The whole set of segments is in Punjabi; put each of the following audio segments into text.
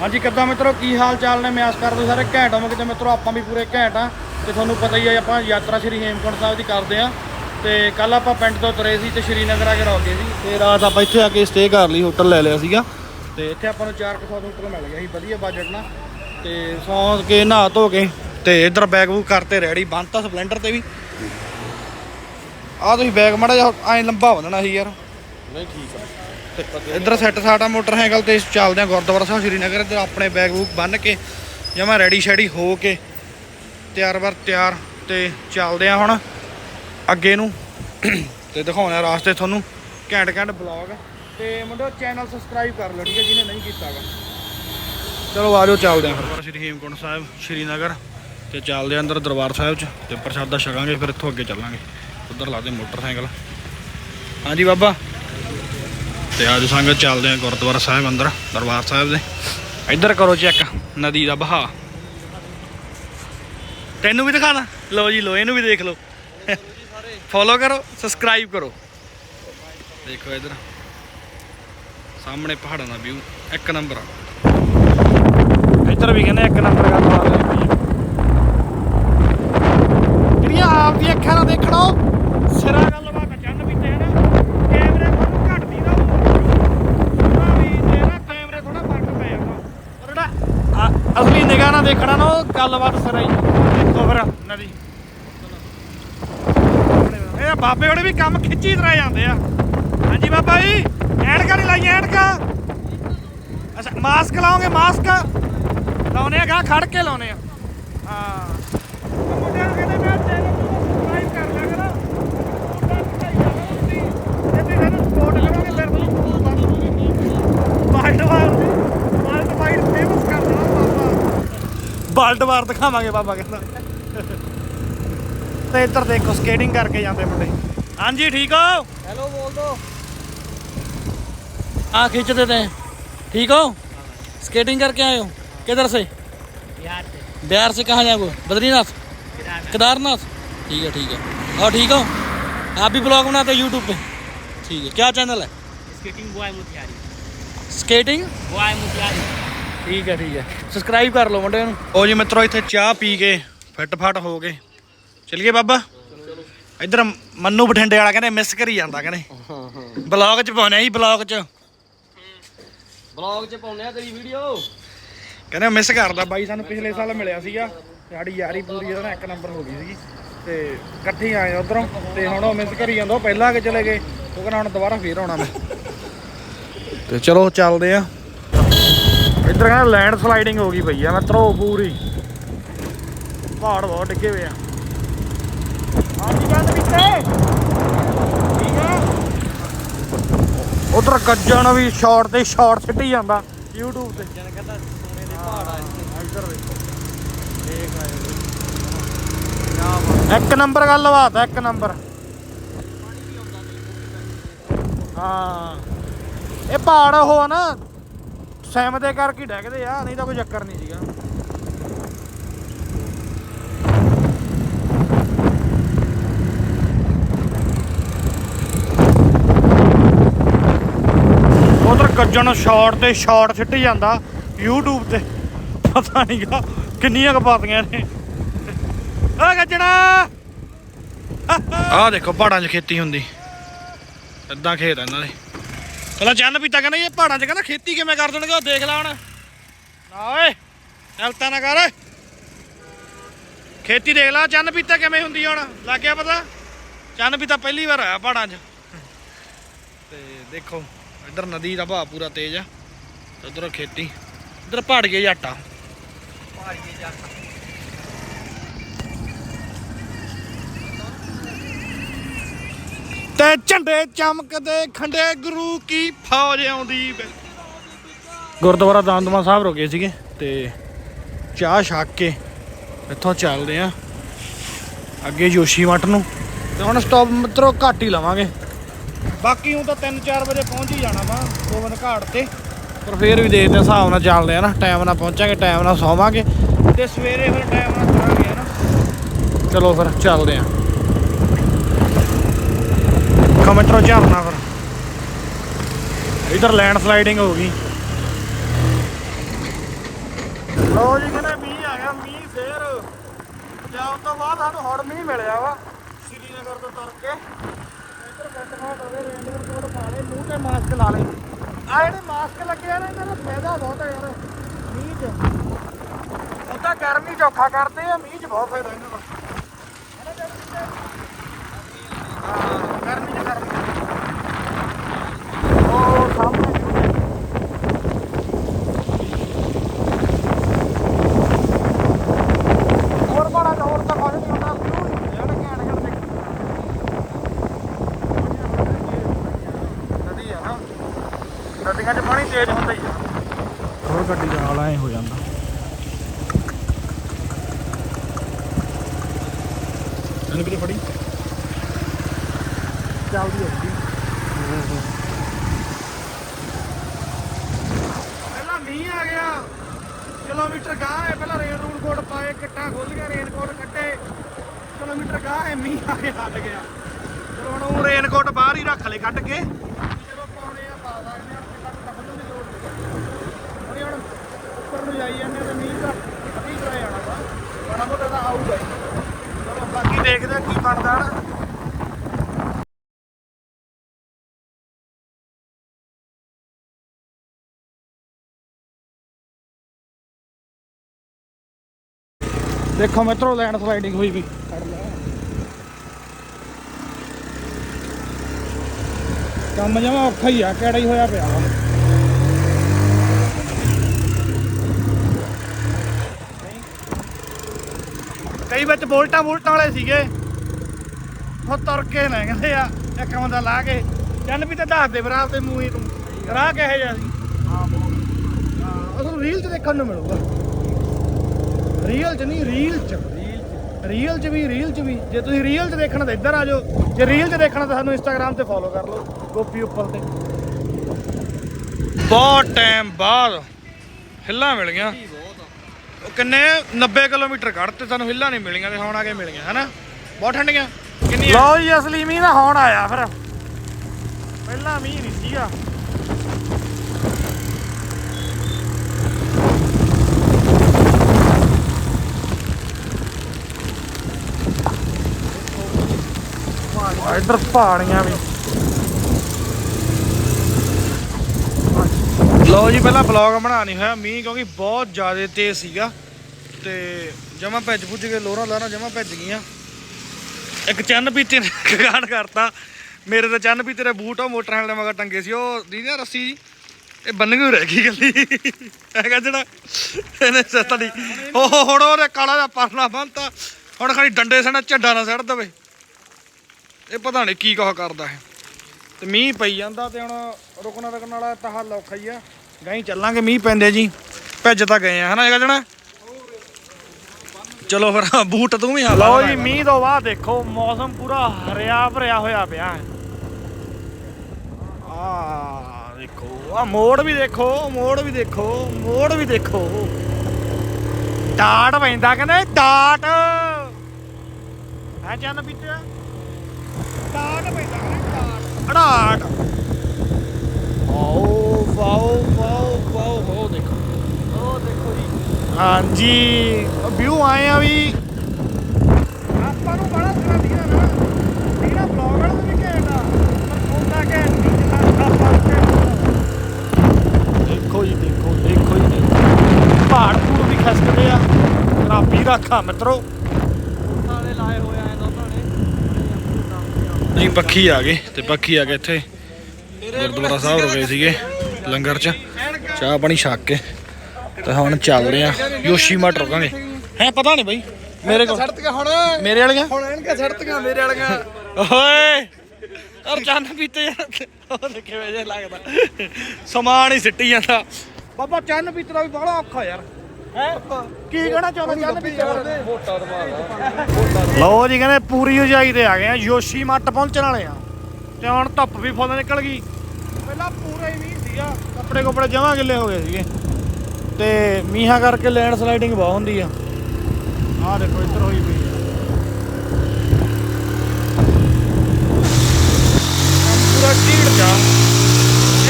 ਹਾਂਜੀ, ਕਿੱਦਾਂ ਮਿੱਤਰੋ, ਕੀ ਹਾਲ ਚਾਲ ਨੇ? ਮੈਂ ਆਸ ਕਰਦਾ ਸਾਰੇ ਘੈਂਟ ਹੋਵੋਗੇ ਤੇ ਮਿੱਤਰੋ, ਆਪਾਂ ਵੀ ਪੂਰੇ ਘੈਂਟ ਆ ਤੇ ਤੁਹਾਨੂੰ ਪਤਾ ਹੀ ਆ, ਆਪਾਂ ਯਾਤਰਾ ਸ਼੍ਰੀ ਹੇਮਕੁੰਟ ਸਾਹਿਬ ਦੀ ਕਰਦੇ ਆ ਤੇ ਕੱਲ ਆਪਾਂ ਪਿੰਡ ਤੋਂ ਤੁਰੇ ਸੀ ਤੇ ਸ਼੍ਰੀਨਗਰ ਆ ਕੇ ਰੁਕ ਸੀ ਤੇ ਰਾਤ ਆਪਾਂ ਇੱਥੇ ਆ ਕੇ ਸਟੇ ਕਰ ਲਈ ਹੋਟਲ ਲੈ ਲਿਆ ਸੀਗਾ ਤੇ ਇੱਥੇ ਆਪਾਂ ਨੂੰ 400 ਹੋਟਲ ਮਿਲ ਗਿਆ ਸੀ, ਵਧੀਆ ਬਜਟ ਨਾਲ ਤੇ ਸੌਂ ਕੇ, ਨਹਾ ਧੋ ਕੇ ਤੇ ਇੱਧਰ ਬੈਗ ਬੂਗ ਕਰਤੇ ਰੈਡੀ ਬੰਨਤਾ ਸਪਲੈਂਡਰ ਤੇ ਵੀ। ਆ ਤੁਸੀਂ ਬੈਗ ਮੜਾ ਜਾ ਐ ਲੰਬਾ ਬੰਨਣਾ ਸੀ ਯਾਰ। ਨਹੀਂ, ਠੀਕ ਆ। ਇੱਧਰ ਸੈੱਟ ਸਾਡਾ ਮੋਟਰਸਾਈਕਲ ਤੇ ਚੱਲਦੇ ਆ ਗੁਰਦੁਆਰਾ ਸਾਹਿਬ, ਸ਼੍ਰੀਨਗਰ। ਤੇ ਆਪਣੇ ਬੈਗ ਬੂਗ ਬੰਨ ਕੇ ਜਮਾ ਰੈਡੀ ਸ਼ੈਡੀ ਹੋ ਕੇ ਤਿਆਰ ਵਰ ਤਿਆਰ ਤੇ ਚੱਲਦੇ ਆ ਹੁਣ ਅੱਗੇ ਨੂੰ। ਤੇ ਦਿਖਾਉਣਾ ਰਾਸਤੇ ਤੁਹਾਨੂੰ ਘੈਂਟ ਘੈਂਟ ਬਲੌਗ ਤੇ ਮੁੰਡਿਓ ਚੈਨਲ ਸਬਸਕ੍ਰਾਈਬ ਕਰ ਲਓ, ਠੀਕ ਹੈ, ਜਿਹਨੇ ਨਹੀਂ ਕੀਤਾਗਾ ਚਲੋ ਆਜੋ ਚੱਲਦੇ ਆ ਫਿਰ ਸ਼੍ਰੀ ਹੇਮਕੁੰਟ ਸਾਹਿਬ, ਸ਼੍ਰੀਨਗਰ। ਤੇ ਚੱਲਦੇ ਆ ਅੰਦਰ ਦਰਬਾਰ ਸਾਹਿਬ ਚ, ਤੇ ਪ੍ਰਸ਼ਾਦਾ ਛਕਾਂਗੇ, ਫਿਰ ਇੱਥੋਂ ਅੱਗੇ ਚੱਲਾਂਗੇ। ਉਧਰ ਲਾਦੇ ਮੋਟਰਸਾਈਕਲ। ਹਾਂਜੀ, ਬਾਬਾ। ਤੇ ਅੱਜ ਸੰਗਤ ਚੱਲਦੇ ਆ ਗੁਰਦੁਆਰਾ ਸਾਹਿਬ ਅੰਦਰ, ਦਰਬਾਰ ਸਾਹਿਬ ਦੇ। ਇੱਧਰ ਕਰੋ ਚੈੱਕ, ਨਦੀ ਦਾ ਬਹਾ ਤੈਨੂੰ ਵੀ ਦਿਖਾਣਾ। ਲਓ ਜੀ, ਲਓ, ਇਹਨੂੰ ਵੀ ਦੇਖ ਲਓ। ਫੋਲੋ ਕਰੋ ਸਬਸਕ੍ਰਾਈਬ ਕਰੋ। ਦੇਖੋ ਇੱਧਰ। ਸਾਹਮਣੇ ਪਹਾੜਾਂ ਦਾ ਵਿਊ ਇੱਕ ਨੰਬਰ ਆ। ਇੱਧਰ ਵੀ ਕਹਿੰਦੇ ਇੱਕ ਨੰਬਰ ਗੱਲ ਮਾਰ ਲਈ ਜਿਹੜੀਆਂ ਆਪ ਦੀ ਅੱਖਾਂ ਨਾਲ ਦੇਖਣੋ ਸਿਰਾ ਗੱਲ ਵਾ ਚੰਨ ਪੀਤੇ ਹਨ ਕੈਮਰੇ ਕੋਲ ਘਟਦੀ ਦਾ ਉਹ ਵੀ ਜੇ ਨਾ ਕੈਮਰੇ ਥੋੜਾ ਫ਼ਰਕ ਪੈ ਜਾਂਦਾ ਪਰ ਜਿਹੜਾ ਅ- ਅਸਲੀ ਨਿਗਾਹ ਨਾਲ ਦੇਖਣਾ ਨਾ ਉਹ ਗੱਲਬਾਤ ਸਿਰਾ ਹੀ ਦੇਖੋ ਫਿਰ ਨਦੀ ਇਹ ਬਾਬੇ ਵਾਲੇ ਵੀ ਕੰਮ ਖਿੱਚੀ ਤਰ੍ਹਾਂ ਜਾਂਦੇ ਆ। ਹਾਂਜੀ ਬਾਬਾ ਜੀ, ਐਨਕਾਂ ਨਹੀਂ ਲਾਈਆਂ, ਐਨਕਾਂ। ਅੱਛਾ, ਮਾਸਕ ਲਾਓਗੇ, ਮਾਸਕ? ਲਾਉਨੇ ਆ ਗਾ ਖੜ ਕੇ ਲਾਉਨੇ ਆ। ਬਾਲਟ ਵਾਰ ਦਿਖਾਵਾਂਗੇ ਬਾਬਾ ਕਹਿੰਦਾ ਤੇ ਇੱਧਰ ਦੇਖੋ ਸਕੇਟਿੰਗ ਕਰਕੇ ਜਾਂਦੇ ਮੁੰਡੇ ਹਾਂਜੀ ਠੀਕ ਹੋ ਹੈਲੋ ਬੋਲ ਦੋ आ खींचते थे ठीक हो स्केटिंग करके आए हो किधर से बिहार से बिहार से कहाँ जाओगे बद्रीनाथ बिहार केदारनाथ ठीक है ठीक है और ठीक हो आप भी ब्लॉग बनाते हो यूट्यूब पे ठीक है क्या चैनल है skating boy Mutiyari skating boy Mutiyari ਠੀਕ ਹੈ ਠੀਕ ਹੈ। ਸਬਸਕ੍ਰਾਈਬ ਕਰ ਲਓ ਮੁੰਡੇ ਨੂੰ। ਉਹ ਜੀ ਮਿੱਤਰੋ ਇੱਥੇ ਚਾਹ ਪੀ ਕੇ ਫਿੱਟ ਫੱਟ ਹੋ ਗਏ। ਚਲਿਏ ਬਾਬਾ। ਇੱਧਰ ਮੰਨੂ ਬਠਿੰਡੇ ਵਾਲਾ ਕਹਿੰਦੇ ਮਿਸ ਕਰੀ ਜਾਂਦਾ ਕਹਿੰਦੇ। ਬਲੌਗ ਚ ਪਾਉਣੇ ਜੀ ਬਲੌਗ ਚ। ਬਲੌਗ ਚ ਪਾਉਨੇ ਆ ਤੇਰੀ ਵੀਡੀਓ ਕਹਿੰਦੇ ਮਿਸ ਕਰਦਾ। ਬਾਈ ਸਾਨੂੰ ਪਿਛਲੇ ਸਾਲ ਮਿਲਿਆ ਸੀਗਾ। ਸਾਡੀ ਯਾਰੀ ਪੂਰੀ ਇਹਦਾ ਨਾਲ ਇੱਕ ਨੰਬਰ ਹੋ ਗਈ ਸੀਗੀ। ਤੇ ਇਕੱਠੇ ਆਏ ਉਧਰੋਂ। ਤੇ ਹੁਣ ਉਹ ਮਿਸ ਕਰੀ ਜਾਂਦਾ। ਉਹ ਪਹਿਲਾਂ ਆ ਕੇ ਚਲੇ ਗਏ। ਉਹ ਕਹਿੰਦਾ ਹੁਣ ਦੁਬਾਰਾ ਫੇਰ ਆਉਣਾ ਮੈਂ। ਤੇ ਚਲੋ ਚੱਲਦੇ ਆ। ਇੱਧਰ ਕਹਿੰਦਾ ਲੈਂਡ ਸਲਾਈਡਿੰਗ ਹੋ ਗਈ ਪਈ ਆ ਮਿੱਤਰੋ ਪੂਰੀ। ਪਹਾੜ ਬਹੁਤ ਡਿੱਗੇ ਹੋਏ ਆ। ਹਾਂਜੀ ਗੱਲ ਕਿੱਥੇ ਠੀਕ ਆ। ਉਧਰ ਗੱਜਣ ਵੀ ਸ਼ਾਰਟ ਤੇ ਸ਼ਾਰਟ ਸਿੱਟੀ ਜਾਂਦਾ। YouTube ਤੇ। ਜਨ ਕਹਿੰਦਾ ਸੋਨੇ ਦੇ ਪਹਾੜ ਆ ਇੱਧਰ ਦੇਖੋ। ਦੇਖ ਆਏ ਇੱਕ ਨੰਬਰ ਗੱਲ ਬਾਤ ਹੈ ਇੱਕ ਨੰਬਰ। ਹਾਂ। ਇਹ ਪਹਾੜ ਉਹ ਆ ਨਾ ਸੈਮ ਦੇ ਕਰਕੇ ਹੀ ਡੈਗਦੇ ਆ, ਨਹੀਂ ਤਾਂ ਕੋਈ ਚੱਕਰ ਨਹੀਂ ਸੀਗਾ। ਉਧਰ ਗੱਜਣ ਸ਼ਾਰਟ ਤੇ ਸ਼ਾਰਟ ਸਿੱਟੀ ਜਾਂਦਾ, YouTube ਤੇ। ਪਤਾ ਨਹੀਂਗਾ ਕਿੰਨੀਆਂ ਕੁ ਪਾਤੀਆਂ ਨੇ। ਓ ਗੱਜਣਾ! ਆਹ ਦੇਖੋ, ਪਹਾੜਾਂ 'ਚ ਖੇਤੀ ਹੁੰਦੀ। ਇਦਾਂ ਖੇਤ ਆ ਇਹਨਾਂ ਦੇ। ਪਹਿਲਾਂ ਚੰਨ ਪੀਤਾ ਕਹਿੰਦਾ ਇਹ ਪਹਾੜਾਂ 'ਚ ਕਹਿੰਦਾ ਖੇਤੀ ਕਿਵੇਂ ਕਰ ਦੇਣਗੇ ਉਹ ਦੇਖ ਲੈ ਹੁਣ। ਨਾ ਓਏ ਚਲਤਾ ਨਾ ਕਰ। ਖੇਤੀ ਦੇਖ ਲੈ, ਚੰਨ ਪੀਤਾ ਕਿਵੇਂ ਹੁੰਦੀ ਹੁਣ, ਲੱਗ ਗਿਆ ਪਤਾ? ਚੰਨ ਪੀਤਾ ਪਹਿਲੀ ਵਾਰ ਆਇਆ ਪਹਾੜਾਂ 'ਚ। ਤੇ ਦੇਖੋ, ਇੱਧਰ ਨਦੀ ਦਾ ਵਹਾਅ ਪੂਰਾ ਤੇਜ਼ ਆ, ਤੇ ਉਧਰ ਖੇਤੀ, ਇੱਧਰ ਪਹਾੜ ਗਿਆ ਜੱਟਾ ਪਹਾੜੀ ਦੇ ਜਾ ਤੇ ਝੰਡੇ ਚਮਕਦੇ ਖੰਡੇ ਗੁਰੂ ਕੀ ਫੌਜ ਆਉਂਦੀ ਗੁਰਦੁਆਰਾ ਦਮਦਮਾ ਸਾਹਿਬ ਰੁਕੇ ਸੀਗੇ ਤੇ ਚਾਹ ਛੱਕ ਕੇ ਇੱਥੋਂ ਚੱਲਦੇ ਆ। ਅੱਗੇ ਜੋਸ਼ੀ ਜੋਸ਼ੀਮਠ ਨੂੰ। ਤੇ ਹੁਣ ਸਟਾਪ ਮਿੱਤਰੋ, ਘੱਟ ਹੀ ਲਵਾਂਗੇ। ਬਾਕੀ ਹੁਣ ਤਾਂ 3-4 ਵਜੇ ਪਹੁੰਚ ਹੀ ਜਾਣਾ ਵਾ, ਗੋਬਿੰਦ ਘਾਟ ਤੇ। ਪਰ ਫੇਰ ਵੀ ਦੇਖਦੇ ਆ, ਹਿਸਾਬ ਨਾਲ ਚੱਲਦੇ ਆ ਨਾ। ਟਾਈਮ ਨਾਲ ਪਹੁੰਚਾਂਗੇ ਟਾਈਮ ਨਾਲ ਸੌਵਾਂਗੇ। ਤੇ ਸਵੇਰੇ ਫਿਰ ਟਾਈਮ ਨਾਲ ਤੁਰਾਂਗੇ ਨਾ। ਚਲੋ ਫਿਰ, ਚੱਲਦੇ ਆ। ਕਮੈਂਟਰੋ ਝਰਨਾ ਫਿਰ। ਇਧਰ ਲੈਂਡ ਸਲਾਈਡਿੰਗ ਹੋ ਗਈ। ਲੋ ਜੀ ਕਹਿੰਦੇ ਮੀਂਹ ਆ ਗਿਆ ਮੀਂਹ ਫੇਰ। ਪੰਜਾਬ ਤੋਂ ਬਾਅਦ ਸਾਨੂੰ ਹੁਣ ਮੀਂਹ ਮਿਲਿਆ ਵਾ ਸ਼੍ਰੀਨਗਰ ਤੋਂ ਤੁਰ ਕੇ ਇੱਧਰ ਬੈਠ ਖਾ ਕਰੇ ਰੇਂਜ ਕੋਟ ਪਾ ਲੈ ਮੂੰਹ ਤੇ ਮਾਸਕ ਲਾ ਲੈ ਆ ਜਿਹੜੇ ਮਾਸਕ ਲੱਗੇ ਆ ਇਹਨਾਂ ਦਾ ਫਾਇਦਾ ਬਹੁਤ ਹੈ ਯਾਰ ਮੀਂਹ 'ਚ। ਉਹ ਤਾਂ ਗਰਮੀ ਚੌਖਾ ਕਰਦੇ ਆ ਮੀਂਹ 'ਚ ਬਹੁਤ ਫਾਇਦਾ ਇਹਨਾਂ ਦਾ। ਹਾਂ, ਗਰਮੀ 'ਚ ਗਰਮੀ ਉਹ ਸਾਹਮਣੇ ਹੋਰ ਬੜਾ ਹੋਰ ਤਾਂ ਕੁਝ ਨਹੀਂ ਹੁੰਦਾ ਵਿਊ ਯਾਰ ਘੈਂਟ ਘੈਂਟ ਦੇਖ ਨਦੀ ਆ ਨਾ ਨਦੀਆਂ 'ਚ ਪਾਣੀ ਤੇਜ਼ ਹੁੰਦਾ ਹੀ ਆ ਹੋਰ ਗੱਡੀ ਦਾ ਹਾਲ ਐ ਹੋ ਜਾਂਦਾ ਇਹਨੂੰ ਕਿਤੇ ਫੜੀ ਚੱਲਦੀ ਹੋਊਗੀ ਪਹਿਲਾਂ ਮੀਂਹ ਆ ਗਿਆ ਕਿਲੋਮੀਟਰ ਗਾਹ ਹੈ, ਪਹਿਲਾਂ ਰੇਨ ਰੂਨ ਕੋਟ ਪਾਏ, ਕਿੱਟਾਂ ਖੁੱਲ ਗਿਆ ਰੇਨ ਕੋਟ ਕੱਟੇ। ਕਿਲੋਮੀਟਰ ਗਾਹ ਹੈ, ਮੀਂਹ ਆ ਕੇ ਹੱਟ ਗਿਆ। ਫਿਰ ਹੁਣ ਉਹ ਰੇਨ ਕੋਟ ਬਾਹਰ ਹੀ ਰੱਖ ਲਏ ਕੱਢ ਕੇ। ਜਦੋਂ ਪਾਉਣੇ ਆ, ਪਾ ਸਕਦੇ ਆ ਕਿੱਟਾਂ ਕੁੱਟਾਂ ਦੀ ਲੋੜ ਨਹੀਂ ਹੁਣ ਉੱਪਰ ਨੂੰ ਜਾਈ ਜਾਂਦੇ ਤੇ ਮੀਂਹ ਦਾ ਅਤੀ ਕਰਾ ਜਾਣਾ ਵਾ। ਬੜਾ ਮੋਟਾ ਤਾਂ ਆਊਗਾ ਬਾਕੀ ਦੇਖਦੇ ਆ ਕੀ ਬਣਦਾ ਨਾ। ਦੇਖੋ ਮਿੱਤਰੋ ਲੈਂਡ ਸਲਾਈਡਿੰਗ ਹੋਈ ਵੀ। ਕੰਮ ਜਮਾ ਔਖਾ ਹੀ ਆ, ਕਿਹੜਾ ਹੀ ਹੋਇਆ ਪਿਆ। ਕਈ ਵਿੱਚ ਬੋਲਟਾਂ ਬੋਲਟਾਂ ਵਾਲੇ ਸੀਗੇ। ਉਹ ਤੁਰ ਕੇ ਲੈ ਕਹਿੰਦੇ ਆ, ਇੱਕ ਬੰਦਾ ਲਾ ਕੇ ਚੱਲ ਵੀ ਤੇ ਦੱਸ ਦੇ ਭਰਾ ਤੇ ਮੂੰਹ ਹੀ ਤੂੰ। ਰਾਹ ਕਿਹੋ ਜਿਹਾ ਸੀ? ਹਾਂ ਉਹ ਰੀਲ 'ਚ ਦੇਖਣ ਨੂੰ ਮਿਲੂਗਾ। ਰੀਅਲ 'ਚ ਨਹੀਂ ਰੀਲ 'ਚ। ਰੀਅਲ 'ਚ ਵੀ ਰੀਲ 'ਚ ਵੀ। ਜੇ ਤੁਸੀਂ ਰੀਅਲ 'ਚ ਦੇਖਣਾ ਤਾਂ ਇੱਧਰ ਆ ਜਾਓ। ਜੇ ਰੀਅਲ 'ਚ ਦੇਖਣਾ ਤਾਂ ਸਾਨੂੰ ਇੰਸਟਾਗ੍ਰam ਤੇ ਫੋਲੋ ਕਰ ਲਓ ਗੋਪੀ ਉੱਪਰ ਤੇ। ਬਹੁਤ ਟਾਈਮ ਬਾਅਦ ਹਿੱਲਾਂ ਮਿਲ ਉਹ ਕਿੰਨੇ? 90 ਕਿਲੋਮੀਟਰ ਕੱਢਤੇ ਸਾਨੂੰ ਹਿੱਲਾਂ ਨਹੀਂ ਮਿਲੀਆਂ ਤੇ ਹੁਣ ਆ ਕੇ ਮਿਲ ਹਨਾ? ਬਹੁਤ ਠੰਡੀਆਂ। ਕਿੰਨੀਆਂ? ਲਓ ਜੀ ਅਸਲੀ ਮੀਂਹ ਨਾ ਹੁਣ ਆਇਆ ਫਿਰ। ਪਹਿਲਾਂ ਮੀਂਹ ਨਹੀਂ ਸੀਗਾ। ਇੱਧਰ ਪਹਾੜੀਆਂ ਵੀ। ਲਓ ਜੀ, ਪਹਿਲਾਂ ਬਲੌਗ ਬਣਾ ਨਹੀਂ ਹੋਇਆ। ਮੀਂਹ ਕਿਉਂਕਿ ਬਹੁਤ ਜ਼ਿਆਦਾ ਤੇਜ਼ ਸੀਗਾ। ਤੇ ਜਮਾ ਭੱਜ ਭੁੱਜ ਕੇ ਲੋਰਾਂ ਲਾਰਾਂ ਜਮਾ ਭੱਜ ਗਈਆਂ। ਇੱਕ ਚੰਨ ਪੀਤੇ ਨੇ ਗਾਣ ਕਰਤਾ। ਮੇਰੇ ਤਾਂ ਚੰਨ ਪੀਤੇ ਦੇ ਬੂਟ ਉਹ ਮੋਟਰਸਾਈਕਲ ਦੇ ਮਗਰ ਟੰਗੇ ਸੀ। ਉਹ ਦੀ ਨਾ ਰੱਸੀ ਜੀ? ਇਹ ਬੰਨ ਹੋਈ ਰਹਿ ਗਈ ਗੱਲੀ ਹੈਗਾ ਜਿਹੜਾ ਇਹਨੇ ਸੱਤਾ ਦੀ ਉਹ ਹੁਣ ਉਹਨੇ ਕਾਲਾ ਜਿਹਾ ਪਰਨਾ ਬੰਨਤਾ। ਹੁਣ ਖਾਲੀ ਡੰਡੇ ਸਣਾ ਝੰਡਾ ਨਾ ਸੜ ਦਵੇ। ਇਹ ਪਤਾ ਨਹੀਂ ਕੀ ਕਹ ਕਰਦਾ ਹੈ ਤੇ ਮੀਂਹ ਪਈ ਜਾਂਦਾ ਤੇ ਹੁਣ ਰੁਕਣਾ ਰੁਕਣ ਵਾਲਾ ਤਾਂ ਹੱਲ ਔਖਾ ਹੀ ਆ। ਗਾਈ ਚੱਲਾਂਗੇ ਮੀਂਹ ਪੈਂਦੇ ਜੀ। ਭੱਜ ਤਾਂ ਗਏ ਆ ਹਨਾ ਇਹ ਜਣਾ? ਚਲੋ ਫਿਰ ਬੂਟ ਤੂੰ ਵੀ ਹਾਲਾ ਲਓ ਜੀ ਮੀਂਹ ਤੋਂ ਬਾਅਦ ਦੇਖੋ ਮੌਸਮ ਪੂਰਾ ਹਰਿਆ ਭਰਿਆ ਹੋਇਆ ਪਿਆ। ਹੈ ਆ ਦੇਖੋ ਆ ਮੋੜ ਵੀ ਦੇਖੋ ਮੋੜ ਵੀ ਦੇਖੋ ਮੋੜ ਵੀ ਦੇਖੋ। ਡਾਟ ਪੈਂਦਾ ਕਹਿੰਦੇ ਡਾਟ। ਹੈ ਚੰਨ ਪੀਤੇ ਡਾਟ ਪੈਂਦਾ ਕਹਿੰਦੇ ਡਾਟ ਅੜਾਟ ਆਓ ਵਾਓ ਵਾਓ ਵਾਓ ਹੋ ਦੇਖੋ। ਉਹ ਦੇਖੋ ਜੀ। ਹਾਂਜੀ ਵਿਊ ਆਏ ਆ ਵੀ। ਆਪਾਂ ਨੂੰ ਬੜਾ ਸਰਾ ਦਿਖਦਾ ਨਾ। ਜਿਹੜਾ ਬਲੌਗ ਵਾਲਾ ਵੀ ਘੈਂਟਾ ਪਰ ਉਹਦਾ ਘੈਂਟ ਨਹੀਂ ਜਿੰਨਾ ਆਪਾਂ ਦੇਖੋ ਜੀ ਦੇਖੋ ਦੇਖੋ ਜੀ ਦੇਖੋ। ਪਹਾੜ ਪੂੜ ਵੀ ਖਸਕਦੇ ਆ। ਰਾਬੀ ਰੱਖਾ ਮਿੱਤਰੋ ਨਾਲੇ ਲਾਏ ਹੋਏ ਆ ਦੋਨਾਂ ਨੇ ਜੀ ਪੱਖੀ ਆ ਗਏ ਤੇ ਪੱਖੀ ਆ ਗਏ ਇੱਥੇ। ਗੁਰਦੁਆਰਾ ਸਾਹਿਬ ਰੁਕੇ ਸੀਗੇ ਲੰਗਰ 'ਚ। ਚਾਹ ਪਾਣੀ ਛਕ ਕੇ ਤੇ ਹੁਣ ਚੱਲਦੇ ਆ। ਯੋਸ਼ੀ ਮਟ ਰੁਕਾਂਗੇ। ਹੈ ਪਤਾ ਨਹੀਂ ਬਾਈ। ਮੇਰੇ ਕੋਲ। ਸੜਤੀਆਂ ਹੁਣ। ਮੇਰੇ ਵਾਲੀਆਂ? ਹੁਣ ਐਨਕਾਂ ਸੜਤੀਆਂ ਮੇਰੇ ਵਾਲੀਆਂ। ਓਏ! ਔਰ ਚੰਨ ਪੀਤੇ ਯਾਰ ਉਹ ਕਿਵੇਂ ਜਿਹਾ ਲੱਗਦਾ। ਸਮਾਨ ਹੀ ਸਿੱਟੀ ਜਾਂਦਾ। ਬਾਬਾ ਚੰਨ ਪੀਤੇ ਦਾ ਵੀ ਬੜਾ ਔਖਾ ਯਾਰ। ਕੀ ਕਹਿਣਾ ਚਾਹੁੰਦਾ ਚੰਨ ਪੀਤੇ ਲਓ ਜੀ, ਕਹਿੰਦੇ ਪੂਰੀ ਉਜਾਈ ਤੇ ਆ ਗਏ ਆ। ਯੋਸ਼ੀ ਮੱਟ ਪਹੁੰਚਣ ਵਾਲੇ ਆ। ਤੇ ਹੁਣ ਧੁੱਪ ਵੀ ਫੁੱਲ ਨਿਕਲ ਗਈ। ਪਹਿਲਾਂ ਪੂਰਾ ਹੀ ਮੀਂਹ ਸੀਗਾ। ਕੱਪੜੇ ਕੁਪੜੇ ਜਮਾਂ ਗਿੱਲੇ ਹੋ ਗਏ ਸੀਗੇ। ਤੇ ਮੀਂਹਾਂ ਕਰਕੇ ਲੈਂਡ ਸਲਾਈਡਿੰਗ ਬਹੁਤ ਹੁੰਦੀ ਆ। ਆਹ ਦੇਖੋ, ਇੱਧਰ ਹੋਈ ਪਈ ਆ। ਪੂਰਾ ਢੀੜ ਜਾ।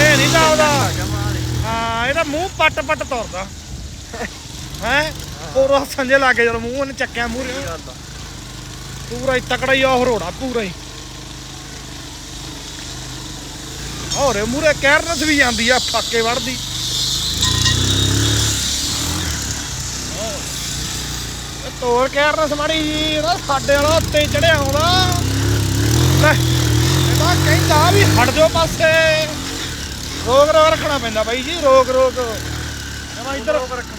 ਇਹ ਨਹੀਂ ਦੌੜਦਾ ਹਾਂ, ਇਹਦਾ ਮੂੰਹ ਪੱਟ ਪੱਟ ਤੁਰਦਾ। ਹੈ? ਪੂਰਾ ਸੰਜੇ ਲਾ ਜਦੋਂ ਮੂੰਹ ਉਹਨੇ ਚੱਕਿਆ ਮੂਰੇ ਪੂਰਾ ਹੀ ਤਕੜਾ ਹੀ ਉਹ ਰੋੜਾ, ਪੂਰਾ ਹੀ। ਹੋਰੇ ਮੂਰੇ ਕੈਰਨਸ ਵੀ ਜਾਂਦੀ ਆ, ਫਾਕੇ ਵੜਦੀ ਤੋੜ ਕੈਰਨਸ ਮਾੜੀ ਜੀ ਇਹਦਾ ਸਾਡੇ ਵਾਲਾ ਉੱਤੇ ਚੜਿਆ ਆਉਂਦਾ। ਲੈ, ਇਹਦਾ ਕਹਿੰਦਾ ਵੀ ਹਟ ਜਾਓ ਪਾਸੇ। ਰੋਕ ਰੋਕ ਰੱਖਣਾ ਪੈਂਦਾ ਬਾਈ ਜੀ ਰੋਕ ਰੋਕ ਜਮਾ ਇੱਧਰ ਰੱਖਣਾ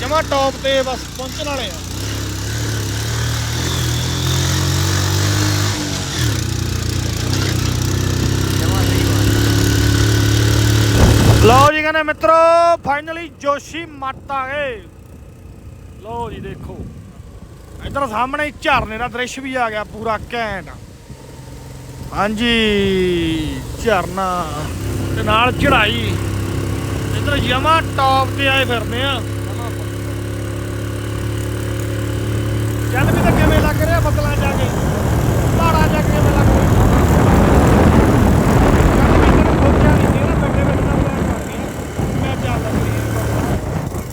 ਜਮਾ ਟੌਪ ਤੇ ਬਸ ਪਹੁੰਚਣ ਵਾਲੇ ਆ। ਲਓ ਜੀ ਕਹਿੰਦੇ ਮਿੱਤਰੋ ਫਾਈਨਲੀ ਜੋਸ਼ੀ ਮੱਟ ਆ ਗਏ। ਲਓ ਜੀ ਦੇਖੋ। ਇਧਰ ਸਾਹਮਣੇ ਝਰਨੇ ਦਾ ਦ੍ਰਿਸ਼ ਵੀ ਆ ਗਿਆ, ਪੂਰਾ ਘੈਂਟ। ਹਾਂਜੀ, ਝਰਨਾ ਤੇ ਨਾਲ ਚੜਾਈ ਇੱਧਰ ਯਮਾ ਟੌਪ ਤੇ ਆਏ ਫਿਰਦੇ ਆ ਚੱਲ ਵੀ ਤਾਂ ਕਿਵੇਂ ਲੱਗ ਰਿਹਾ ਬੱਦਲਾਂ ਜਾ ਕੇ ਪਹਾੜਾਂ ਜਾ ਕੇ ਕਿਵੇਂ ਲੱਗ ਰਿਹਾ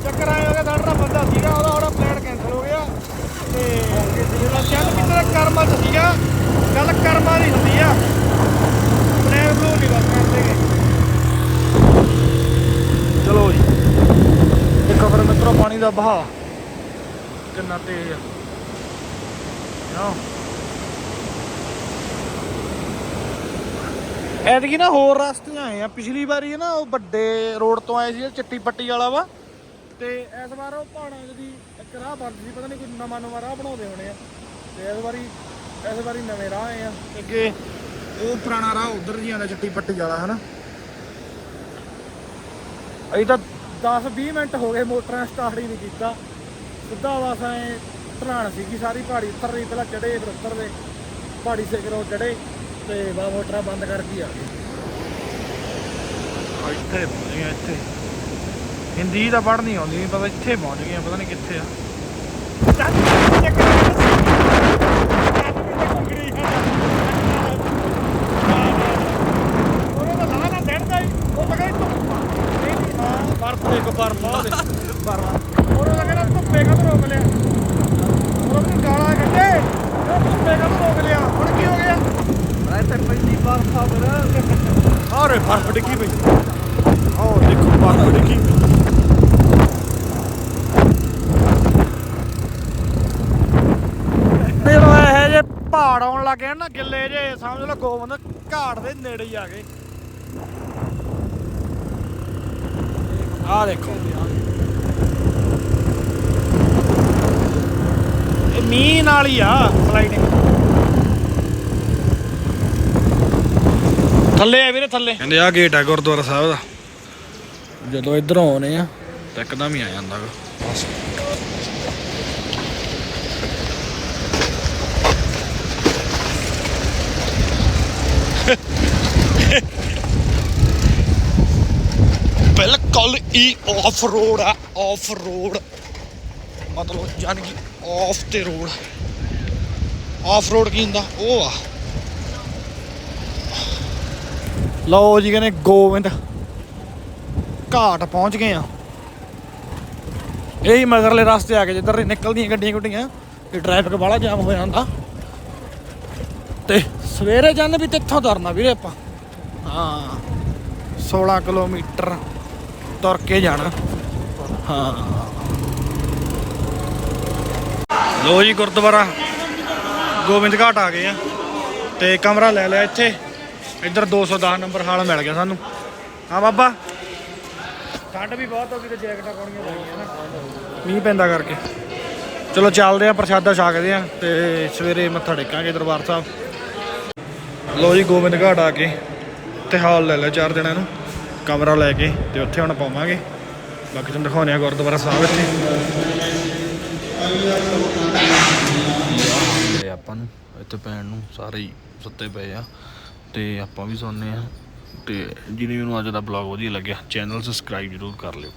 ਚੱਕਰ ਆਏ ਹੋਗੇ ਸਾਡਾ ਬੰਦਾ ਸੀਗਾ ਉਹਦਾ ਉਹਦਾ ਪਲਾਨ ਕੈਨਸਲ ਹੋ ਗਿਆ ਤੇ ਜਿਹੜਾ ਚੱਲ ਵੀ ਤੇਰਾ ਕਰਮਾਂ ਚ ਸੀਗਾ ਗੱਲ ਕਰਮਾਂ ਦੀ ਹੁੰਦੀ ਆ ਪਲਾਨ ਬਲੂ ਨਹੀਂ ਬਸ ਕਰਦੇ ਗਏ ਚਲੋ ਜੀ ਇਹ ਖਬਰ ਮਿੱਤਰੋ ਪਾਣੀ ਦਾ ਬਹਾ। ਕਿੰਨਾ ਤੇਜ਼ ਆ। ਯਾ ਐਤਕੀ ਨਾ ਹੋਰ ਰਸਤੇ ਆਏ ਆ। ਪਿਛਲੀ ਵਾਰੀ ਨਾ ਉਹ ਵੱਡੇ ਰੋਡ ਤੋਂ ਆਏ ਸੀ ਚਿੱਟੀ ਪੱਟੀ ਵਾਲਾ ਵਾ। ਤੇ ਇਸ ਵਾਰ ਉਹ ਪਹਾੜਾਂ ਦੀ ਇੱਕ ਰਾਹ ਬੰਦ ਸੀ ਪਤਾ ਨਹੀਂ ਕੋਈ ਨਵਾਂ ਨਵਾਂ ਰਾਹ ਬਣਾਉਂਦੇ ਹੋਣੇ ਆ। ਤੇ ਇਸ ਵਾਰੀ ਇਸ ਵਾਰੀ ਨਵੇਂ ਰਾਹ ਆਏ ਆ। ਅੱਗੇ ਉਹ ਪੁਰਾਣਾ ਰਾਹ ਉਧਰ ਜੀ ਆਉਂਦਾ ਚਿੱਟੀ ਪੱਟੀ ਵਾਲਾ ਹਨਾ? ਅਜੇ ਤਾਂ 10 20 ਮਿੰਟ ਹੋ ਗਏ ਮੋਟਰਾਂ ਸਟਾਰਟ ਹੀ ਨਹੀਂ ਕੀਤਾ। ਸਿੱਧਾ ਬਸ ਐ ਢਲਾਣ ਸੀਗੀ ਸਾਰੀ ਪਹਾੜੀ ਉੱਤਰ ਰਹੀ ਪਹਿਲਾਂ ਚੜੇ ਫਿਰ ਉੱਤਰਦੇ ਪਹਾੜੀ ਸਿਖਰੋਂ ਚੜੇ ਤੇ ਬਾ ਮੋਟਰਾਂ ਬੰਦ ਕਰਕੇ ਆ ਗਏ। ਇੱਥੇ ਪਹੁੰਚ ਗਏ ਇੱਥੇ। ਹਿੰਦੀ ਤਾਂ ਪੜ੍ਹ ਨਹੀਂ ਆਉਂਦੀ ਪਤਾ ਇੱਥੇ ਪਹੁੰਚ ਗਏ ਪਤਾ ਨਹੀਂ ਕਿੱਥੇ ਆ। ਦੇਖੋ ਬਰਫ ਆ ਬਰਫ ਉਹਨਾਂ ਦਾ ਕਹਿੰਦਾ ਧੁੱਪੇ ਕਦੋਂ ਰੋਕ ਲਿਆ? ਉਹਨਾਂ ਗਾਲਾਂ ਕੱਢੇ। ਉਹ ਧੁੱਪੇ ਕਦੋਂ ਰੋਕ ਲਿਆ? ਹੁਣ ਕੀ ਹੋ ਗਿਆ? ਇੱਥੇ ਪਹਿਲੀ ਵਾਰ ਖਬਰ। ਆਰੇ ਬਰਫ ਡਿੱਗੀ ਪਈ। ਆਹ ਦੇਖੋ ਬਰਫ ਡਿੱਗੀ ਜਦੋਂ ਇਹ ਜੇ ਪਹਾੜ ਆਉਣ ਲੱਗੇ ਨਾ ਗਿੱਲੇ ਜੇ ਸਮਝ ਲਓ ਗੋਬਿੰਦ ਘਾਟ ਦੇ ਨੇੜੇ ਹੀ ਆ ਗਏ। ਆਹ ਦੇਖੋ। ਇਹ ਮੀਂਹ ਨਾਲ ਹੀ ਆ ਸਲਾਈਡਿੰਗ ਥੱਲੇ ਆ ਵੀਰੇ ਥੱਲੇ। ਕਹਿੰਦੇ ਆ ਗੇਟ ਆ ਗੁਰਦੁਆਰਾ ਸਾਹਿਬ ਦਾ। ਜਦੋਂ ਇਧਰੋਂ ਆਉਨੇ ਆ। ਤਾਂ ਇੱਕਦਮ ਹੀ ਆ ਜਾਂਦਾ ਗਾ। ਬਸ ਬਿਲਕੁਲ ਹੀ ਆਫ ਰੋਡ ਆ ਆਫ ਰੋਡ ਮਤਲਬ ਜਾਨ ਕਿ ਆਫ ਤੇ ਰੋਡ ਆਫ ਰੋਡ ਕੀ ਹੁੰਦਾ? ਉਹ ਆ। ਲਓ ਜੀ ਕਹਿੰਦੇ ਗੋਬਿੰਦ ਘਾਟ ਪਹੁੰਚ ਗਏ ਆ। ਇਹੀ ਮਗਰਲੇ ਰਸਤੇ ਆ ਕੇ ਜਿੱਧਰ ਨਿਕਲਦੀਆਂ ਗੱਡੀਆਂ ਗੁੱਡੀਆਂ, ਤੇ ਟ੍ਰੈਫਿਕ ਬਾਹਲਾ ਜਾਮ ਹੋ ਜਾਂਦਾ। ਤੇ ਸਵੇਰੇ ਜਾਂਦੇ ਵੀ ਤੇ ਇੱਥੋਂ ਤੁਰਨਾ ਵੀਰੇ ਆਪਾਂ। ਹਾਂ 16 ਕਿਲੋਮੀਟਰ। ਤੁਰ ਕੇ ਜਾਣਾ। ਹਾਂ। ਲੋ ਜੀ ਗੁਰਦੁਆਰਾ। ਗੋਬਿੰਦ ਘਾਟ ਆ ਗਏ ਆ। ਤੇ ਕਮਰਾ ਲੈ ਲਿਆ ਇੱਥੇ। ਇੱਧਰ 210 ਨੰਬਰ ਹਾਲ ਮਿਲ ਗਿਆ ਸਾਨੂੰ। ਹਾਂ ਬਾਬਾ। ਠੰਡ ਵੀ ਬਹੁਤ ਹੋ ਗਈ ਤੇ ਜੈਕਟਾਂ ਪਾਉਣੀਆਂ ਪੈਣੀਆਂ ਨਾ। ਮੀਂਹ ਪੈਂਦਾ ਕਰਕੇ। ਚਲੋ ਚੱਲਦੇ ਆ, ਪ੍ਰਸ਼ਾਦਾ ਛਕਦੇ ਆ ਤੇ ਸਵੇਰੇ ਮੱਥਾ ਟੇਕਾਂਗੇ ਦਰਬਾਰ ਸਾਹਿਬ। ਲੋ ਜੀ ਗੋਬਿੰਦ ਘਾਟ ਆ ਕੇ। ਤੇ ਹਾਲ ਲੈ ਲਿਆ ਚਾਰ ਜਣਿਆਂ ਨੂੰ। ਕਮਰਾ ਲੈ ਕੇ ਤੇ ਉੱਥੇ ਹੁਣ ਪਾਵਾਂਗੇ। ਬਾਕੀ ਤੁਹਾਨੂੰ ਦਿਖਾਉਂਦੇ ਆ ਗੁਰਦੁਆਰਾ ਸਾਹਿਬ ਇੱਥੇ। ਆਪਾਂ ਨੂੰ ਇੱਥੇ ਪੈਣ ਨੂੰ ਸਾਰੇ ਹੀ ਸੁੱਤੇ ਪਏ ਆ। ਤੇ ਆਪਾਂ ਵੀ ਸੌਂਦੇ ਆ ਤੇ ਜਿਹਨੇ ਮੈਨੂੰ ਅੱਜ ਦਾ ਬਲੌਗ ਵਧੀਆ ਲੱਗਿਆ ਚੈਨਲ ਸਬਸਕ੍ਰਾਈਬ ਜ਼ਰੂਰ ਕਰ ਲਿਓ।